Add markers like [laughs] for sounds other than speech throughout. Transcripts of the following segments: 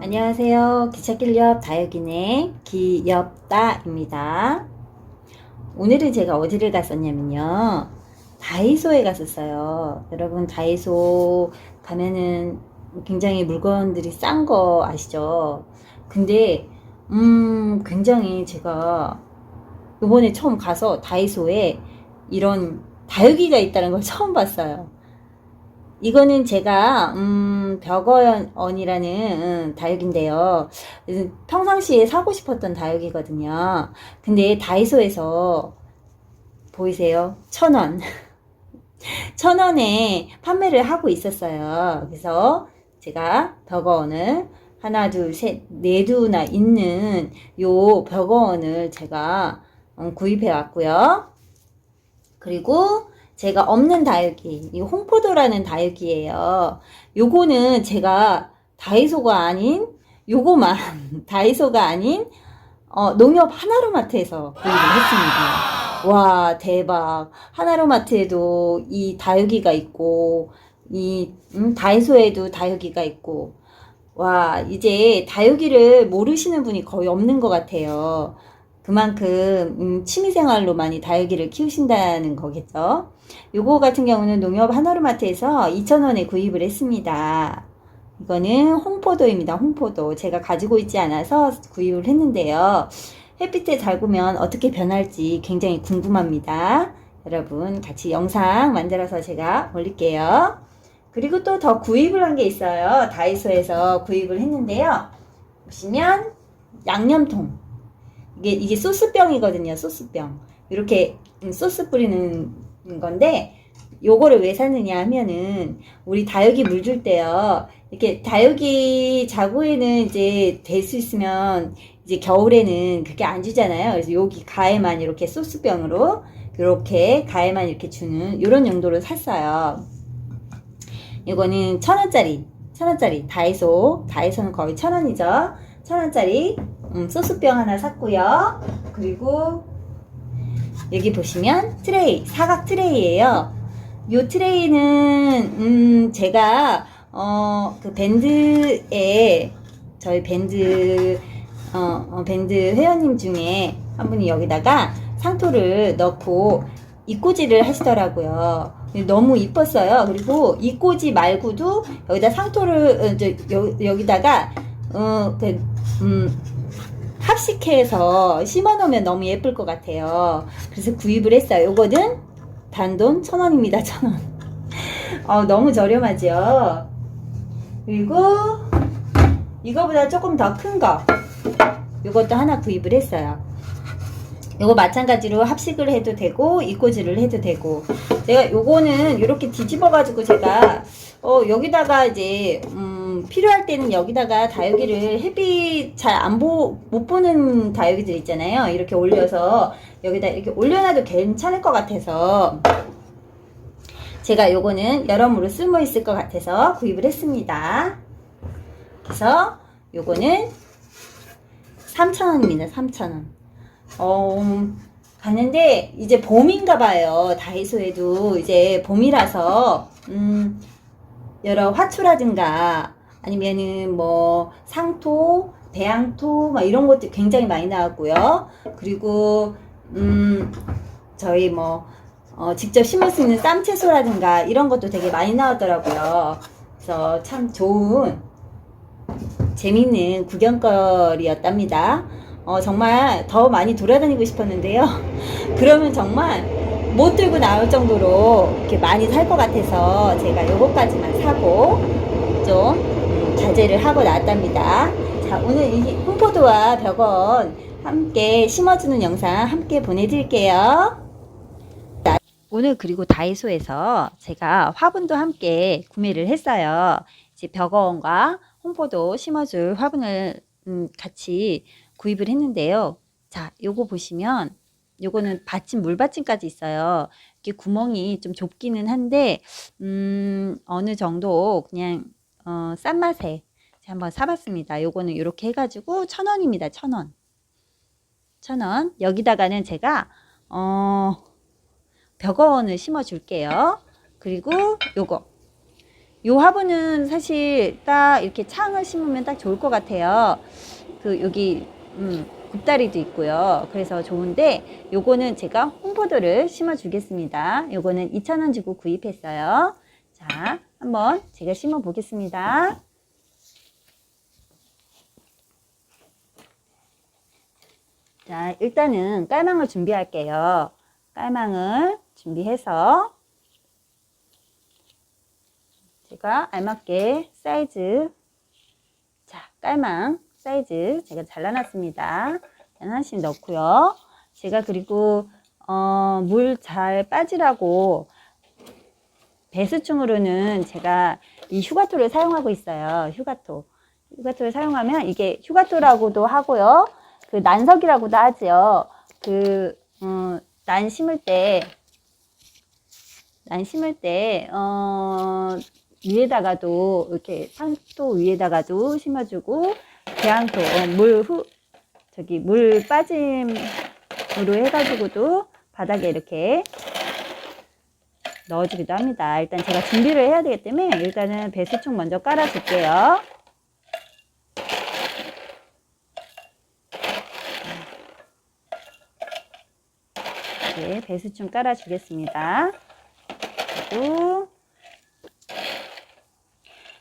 안녕하세요. 기차길옆 다육이네 기엽다입니다. 오늘은 제가 어디를 갔었냐면요. 다이소에 갔었어요. 여러분 다이소 가면은 굉장히 물건들이 싼 거 아시죠? 근데 음 굉장히 제가 요번에 처음 가서 다이소에 이런 다육이가 있다는 걸 [laughs] 처음 봤어요. 이거는 제가 음, 벽어연이라는 음, 다육인데요. 평상시에 사고 싶었던 다육이거든요. 근데 다이소에서 보이세요? 천 원. [laughs] 천 원에 판매를 하고 있었어요. 그래서 제가 벽어원을 하나, 둘, 셋, 네 두나 있는 요 벽어원을 제가 음, 구입해 왔고요. 그리고 제가 없는 다육이, 이 홍포도라는 다육이에요. 요거는 제가 다이소가 아닌, 요거만, [laughs] 다이소가 아닌, 어, 농협 하나로마트에서 구입을 했습니다. 와, 대박. 하나로마트에도 이 다육이가 있고, 이, 음, 다이소에도 다육이가 있고, 와, 이제 다육이를 모르시는 분이 거의 없는 것 같아요. 그만큼 음, 취미생활로 많이 다육이를 키우신다는 거겠죠. 요거 같은 경우는 농협 하나로마트에서 2,000원에 구입을 했습니다. 이거는 홍포도입니다. 홍포도. 제가 가지고 있지 않아서 구입을 했는데요. 햇빛에 달구면 어떻게 변할지 굉장히 궁금합니다. 여러분 같이 영상 만들어서 제가 올릴게요. 그리고 또 더 구입을 한 게 있어요. 다이소에서 구입을 했는데요. 보시면 양념통. 이게 이게 소스병이거든요. 소스병. 이렇게 음, 소스 뿌리는 건데 요거를 왜 샀느냐 하면은 우리 다육이 물 줄 때요. 이렇게 다육이 자구에는 이제 될 수 있으면 이제 겨울에는 그게 안 주잖아요. 그래서 여기 가에만 이렇게 소스병으로 이렇게 가에만 이렇게 주는 이런 용도로 샀어요. 이거는 천 원짜리, 천 원짜리 다이소, 다이소는 거의 천 원이죠. 천 원짜리 음, 소스병 하나 샀고요. 그리고 여기 보시면 트레이, 사각 트레이예요. 요 트레이는 음, 제가 어, 그 밴드에 저희 밴드 어, 어, 밴드 회원님 중에 한 분이 여기다가 상토를 넣고 이꼬지를 하시더라고요. 너무 이뻤어요. 그리고 이꼬지 말고도 여기다 상토를 어, 저, 여, 여기다가 어, 그, 음, 합식해서 심어놓으면 너무 예쁠 것 같아요. 그래서 구입을 했어요. 요거는 단돈 천 원입니다. 천 원. 어, 너무 저렴하죠. 그리고 이거보다 조금 더 큰 거. 요것도 하나 구입을 했어요. 요거 마찬가지로 합식을 해도 되고 이꼬지를 해도 되고. 내가 요거는 이렇게 뒤집어 가지고 제가 어 여기다가 이제 음 필요할 때는 여기다가 다육이를 햇빛 잘 안 보 못 보는 다육이들 있잖아요. 이렇게 올려서 여기다 이렇게 올려놔도 괜찮을 것 같아서 제가 요거는 여러모로 쓸모 있을 것 같아서 구입을 했습니다. 그래서 요거는 3,000원입니다. 3,000원 어, 음, 갔는데 이제 봄인가 봐요. 다이소에도 이제 봄이라서 음, 여러 화초라든가 아니면은 뭐 상토, 배양토 막 이런 것들 굉장히 많이 나왔고요. 그리고 음, 저희 뭐 어, 직접 심을 수 있는 쌈 채소라든가 이런 것도 되게 많이 나왔더라고요. 그래서 참 좋은 재밌는 구경거리였답니다. 어, 정말 더 많이 돌아다니고 싶었는데요. [laughs] 그러면 정말 못 들고 나올 정도로 이렇게 많이 살 것 같아서 제가 요거까지만 사고 좀 음, 자제를 하고 나왔답니다. 자, 오늘 이 홍포도와 벽원 함께 심어주는 영상 함께 보내드릴게요. 오늘 그리고 다이소에서 제가 화분도 함께 구매를 했어요. 이제 벽어원과 홍포도 심어줄 화분을 음, 같이 구입을 했는데요. 자, 요거 보시면 요거는 받침 물받침까지 있어요. 이게 구멍이 좀 좁기는 한데 음, 어느 정도 그냥 어, 싼 맛에 제가 한번 사봤습니다. 요거는 이렇게 해가지고 천 원입니다. 천 원. 천 원 여기다가는 제가 어 벽어원을 심어 줄게요. 그리고 요거 요 화분은 사실 딱 이렇게 창을 심으면 딱 좋을 것 같아요. 그 여기 음, 굽다리도 있고요. 그래서 좋은데 요거는 제가 홍보도를 심어 주겠습니다. 요거는 2,000원 주고 구입했어요. 자, 한번 제가 심어 보겠습니다. 자, 일단은 깔망을 준비할게요. 깔망을 준비해서 제가 알맞게 사이즈 자 깔망 사이즈 제가 잘라놨습니다. 하나씩 넣고요. 제가 그리고 어, 물 잘 빠지라고 배수충으로는 제가 이 휴가토를 사용하고 있어요. 휴가토. 휴가토를 사용하면 이게 휴가토라고도 하고요. 그 난석이라고도 하죠 그 어, 난 심을 때 난 심을 때, 어, 위에다가도, 이렇게 산토 위에다가도 심어주고, 배양토, 어, 물 후, 저기, 물 빠짐으로 해가지고도 바닥에 이렇게 넣어주기도 합니다. 일단 제가 준비를 해야 되기 때문에 일단은 배수충 먼저 깔아줄게요. 네, 배수충 깔아주겠습니다. 그리고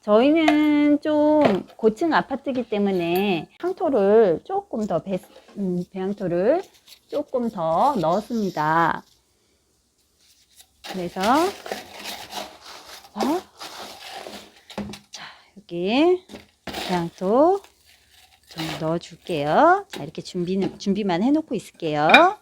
저희는 좀 고층 아파트이기 때문에 향토를 조금 더 배, 음, 배양토를 조금 더 넣었습니다. 그래서 어? 자 여기 배양토 좀 넣어줄게요. 자 이렇게 준비는 준비만 해놓고 있을게요.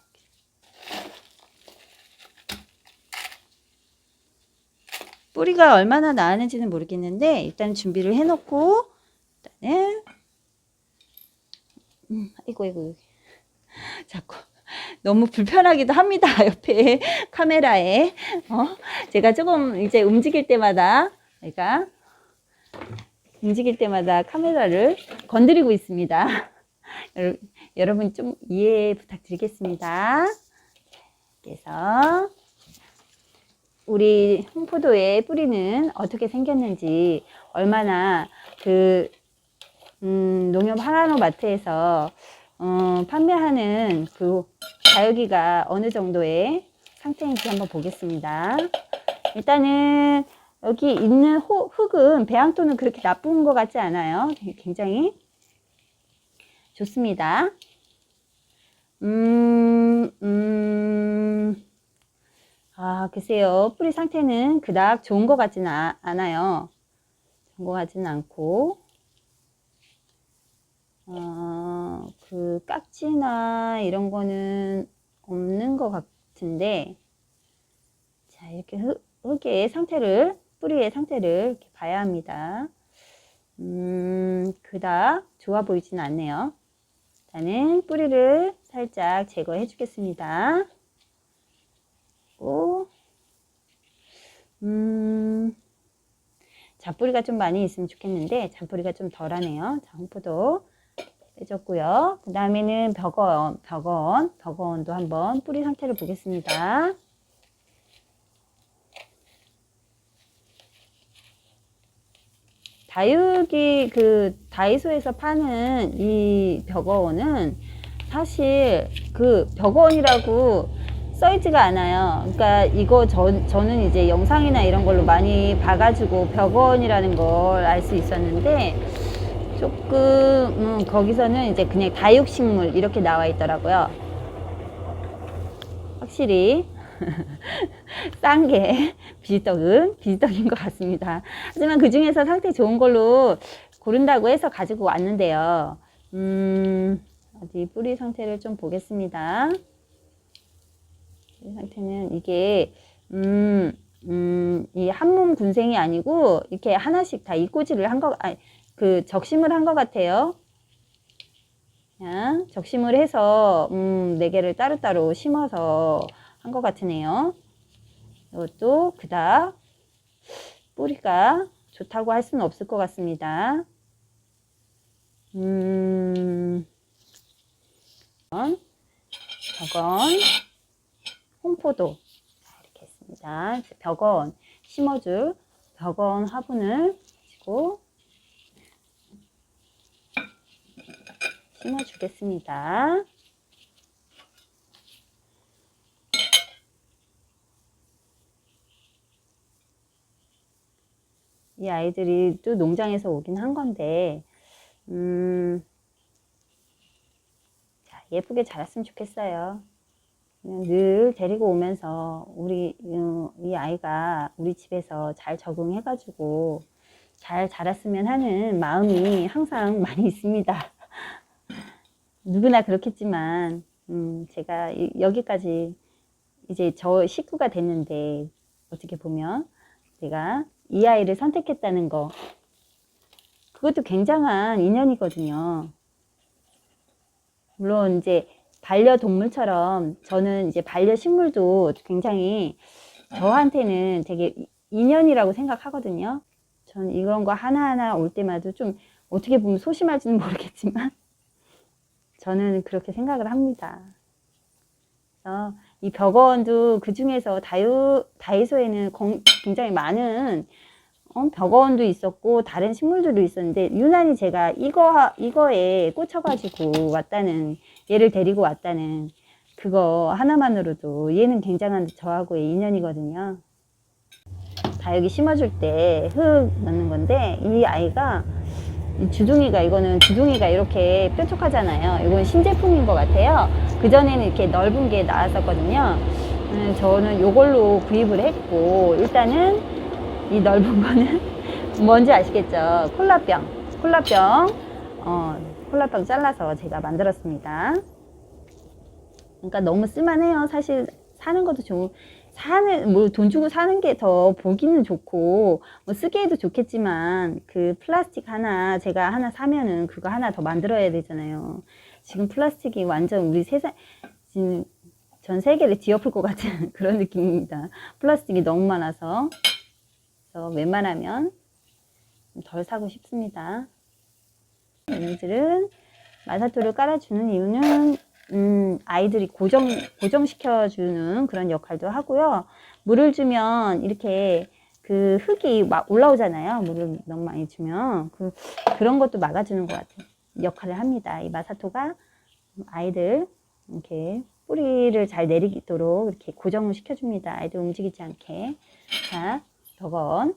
뿌리가 얼마나 나왔는지는 모르겠는데 일단 준비를 해놓고 일단은 음, 아이고 아이고 자꾸 너무 불편하기도 합니다 [laughs] 옆에 카메라에. 어? 제가 조금 이제 움직일 때마다 제가 움직일 때마다 카메라를 건드리고 있습니다. 여러분, 좀 이해 부탁드리겠습니다. 그래서 우리 홍포도의 뿌리는 어떻게 생겼는지 얼마나 그 음, 농협 하나로 마트에서 어, 판매하는 그 다육이가 어느 정도의 상태인지 한번 보겠습니다. 일단은 여기 있는 호, 흙은 배양토는 그렇게 나쁜 것 같지 않아요. 굉장히 좋습니다. 음, 음, 아, 글쎄요. 뿌리 상태는 그닥 좋은 것 같지는 아- 않아요. 좋은 것 같지는 않고, 어, 그 깍지나 이런 거는 없는 것 같은데, 자, 이렇게 흙, 흙의 상태를, 뿌리의 상태를 이렇게 봐야 합니다. 음, 그닥 좋아 보이지는 않네요. 저는 뿌리를 살짝 제거해 주겠습니다. 있고, 음, 잔뿌리가 좀 많이 있으면 좋겠는데, 잔뿌리가 좀 덜하네요. 자, 홍포도 빼줬고요. 그 다음에는 벽어원, 벽어원, 벽어원도 한번 뿌리 상태를 보겠습니다. 다육이 그 다이소에서 파는 이 벽어원은 사실 그 벽어원이라고 써있지가 않아요. 그러니까 이거 저, 저는 이제 영상이나 이런 걸로 많이 봐가지고 벽원이라는 걸 알 수 있었는데 조금 음, 거기서는 이제 그냥 다육식물 이렇게 나와 있더라고요. 확실히 [laughs] 싼 게 비지떡은 비지떡인 것 같습니다. 하지만 그 중에서 상태 좋은 걸로 고른다고 해서 가지고 왔는데요. 음, 어디 뿌리 상태를 좀 보겠습니다. 이 상태는 이게 음, 음, 이 한몸 군생이 아니고 이렇게 하나씩 다 이꼬지를 한 거, 아니, 그 적심을 한 것 같아요. 그냥 적심을 해서 음, 네 개를 따로따로 심어서 한 것 같으네요. 이것도 그닥 뿌리가 좋다고 할 수는 없을 것 같습니다. 음, 벽원, 홍포도. 자, 이렇게 했습니다. 벽원 심어줄 벽원 화분을 가지고 심어주겠습니다. 이 아이들이 또 농장에서 오긴 한 건데, 음, 자, 예쁘게 자랐으면 좋겠어요. 늘 데리고 오면서 우리, 어, 이 아이가 우리 집에서 잘 적응해가지고 잘 자랐으면 하는 마음이 항상 [laughs] 많이 있습니다. 누구나 그렇겠지만, 음, 제가 이- 여기까지 이제 저 식구가 됐는데, 어떻게 보면 내가 이 아이를 선택했다는 거, 그것도 굉장한 인연이거든요. 물론 이제 반려동물처럼 저는 이제 반려식물도 굉장히 저한테는 되게 인연이라고 생각하거든요. 전 이런 거 하나하나 올 때마다 좀 어떻게 보면 소심할지는 [laughs] 모르겠지만 저는 그렇게 생각을 합니다. 그래서 이 벽어원도 그 중에서 다유, 다이소에는 공- 굉장히 많은 어, 벽어원도 있었고 다른 식물들도 있었는데 유난히 제가 이거 이거에 꽂혀가지고 왔다는 얘를 데리고 왔다는 그거 하나만으로도 얘는 굉장한 저하고의 인연이거든요. 다 여기 심어줄 때 흙 넣는 건데 이 아이가 이 주둥이가 이거는 주둥이가 이렇게 뾰족하잖아요. 이건 신제품인 것 같아요. 그 전에는 이렇게 넓은 게 나왔었거든요. 음, 저는 이걸로 구입을 했고 일단은 이 넓은 거는 [laughs] 뭔지 아시겠죠? 콜라병, 콜라병, 어, 콜라병 잘라서 제가 만들었습니다. 그러니까 너무 쓸만해요. 사실 사는 것도 좋은 사는 뭐 돈 주고 사는 게 더 보기는 좋고 뭐 쓰기에도 좋겠지만 그 플라스틱 하나 제가 하나 사면은 그거 하나 더 만들어야 되잖아요. 지금 플라스틱이 완전 우리 세상 지금 전 세계를 뒤엎을 것 같은 [laughs] 그런 느낌입니다. 플라스틱이 너무 많아서 그래서 웬만하면 좀덜 사고 싶습니다. 얘네들은 마사토를 깔아주는 이유는 음, 아이들이 고정, 고정시켜주는 그런 역할도 하고요. 물을 주면 이렇게 그 흙이 막 올라오잖아요. 물을 너무 많이 주면. 그, 그런 것도 막아주는 것 같은 역할을 합니다. 이 마사토가 아이들 이렇게 뿌리를 잘 내리도록 이렇게 고정을 시켜줍니다. 아이들 움직이지 않게. 자, 덕원.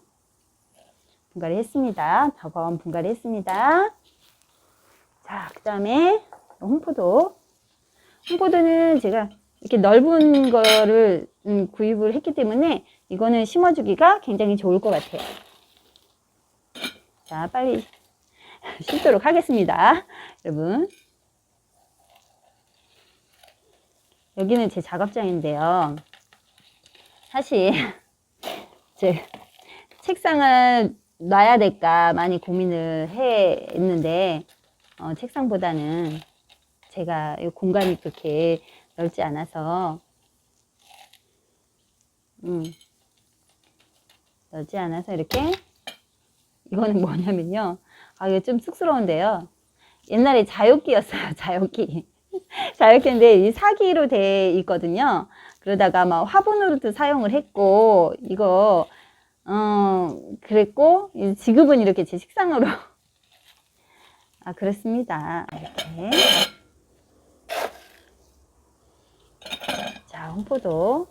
분갈이 했습니다. 덕원 분갈이 했습니다. 자, 그 다음에 홍포도. 홍포도는 제가 이렇게 넓은 거를 음, 구입을 했기 때문에 이거는 심어주기가 굉장히 좋을 것 같아요. 자, 빨리 [laughs] 심도록 하겠습니다. 여러분. 여기는 제 작업장인데요. 사실, [laughs] 제 책상을 놔야 될까 많이 고민을 해 했는데, 어, 책상보다는 제가 이 공간이 그렇게 넓지 않아서, 음, 넓지 않아서 이렇게, 이거는 뭐냐면요. 아, 이거 좀 쑥스러운데요. 옛날에 자욕기였어요, 자욕기. 자욕기인데, 이 사기로 돼 있거든요. 그러다가 막 화분으로도 사용을 했고, 이거, 어, 그랬고, 이 지금은 이렇게 제 식상으로. [laughs] 아, 그렇습니다. 이렇게. 자, 홍포도.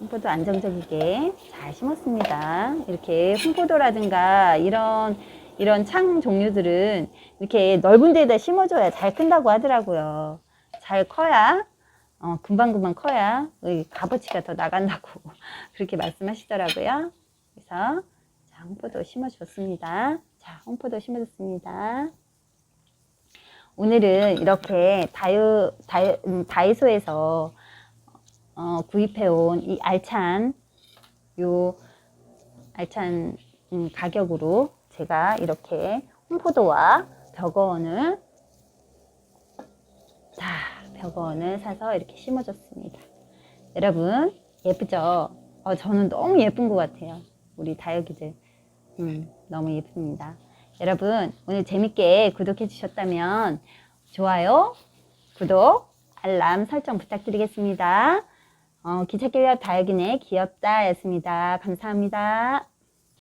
홍포도 안정적이게 잘 심었습니다. 이렇게 홍포도라든가 이런, 이런 창 종류들은 이렇게 넓은 데에다 심어줘야 잘 큰다고 하더라고요. 잘 커야, 어, 금방금방 커야 이 값어치가 더 나간다고 [laughs] 그렇게 말씀하시더라고요. 그래서, 자, 홍포도 심어줬습니다. 자, 홍포도 심어줬습니다. 오늘은 이렇게 다유, 다유, 음, 다이소에서 어, 구입해온 이 알찬, 요 알찬 음, 가격으로 제가 이렇게 홍포도와 벽어원을 자, 벽어원을 사서 이렇게 심어줬습니다. 여러분, 예쁘죠? 어, 저는 너무 예쁜 것 같아요. 우리 다육이들. 음, 너무 예쁩니다. 여러분, 오늘 재밌게 구독해 주셨다면 좋아요, 구독 알람 설정 부탁드리겠습니다. 어, 기차기업 다육이네 귀엽다 였습니다. 감사합니다.